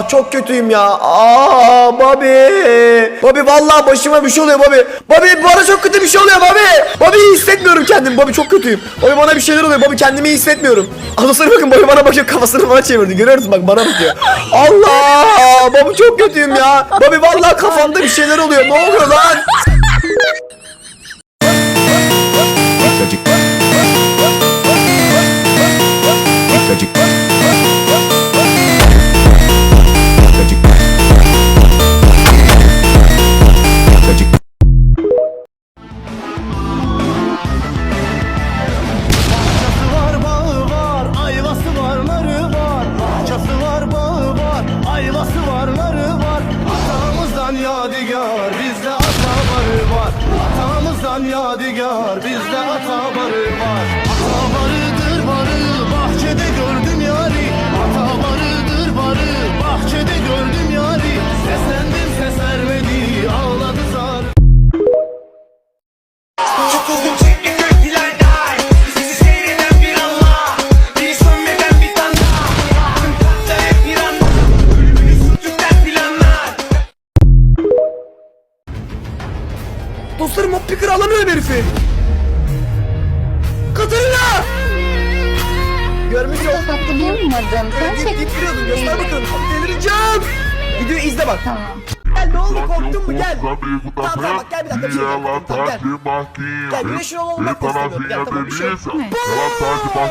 Aa çok kötüyüm ya. Aa Bobby. Bobby vallahi başıma bir şey oluyor Bobby. Bobby bana çok kötü bir şey oluyor Bobby. Bobby iyi hissetmiyorum kendimi. Bobby çok kötüyüm. Bobby bana bir şeyler oluyor. Bobby kendimi iyi hissetmiyorum. Anasını bakın Bobby bana bakıyor kafasını bana çevirdi. Görüyor musun bak bana bakıyor. Allah Bobby çok kötüyüm ya. Bobby vallahi kafamda bir şeyler oluyor. Ne oluyor lan? Yadigar, bizde ata var. Dostlarım hop picker alamıyorum herifi. Katarina! Görmüş ol. Hatırlayamadım. Sen Git çek. git giriyordum göster bakalım. Delireceğim. Videoyu izle bak. Tamam. Gel ne oldu korktun mu gel. Tamam tamam bak gel bir dakika bir şey yapalım. Tamam gel. Gel güneşin olmak da istemiyorum. Gel tamam bir şey. Dikkat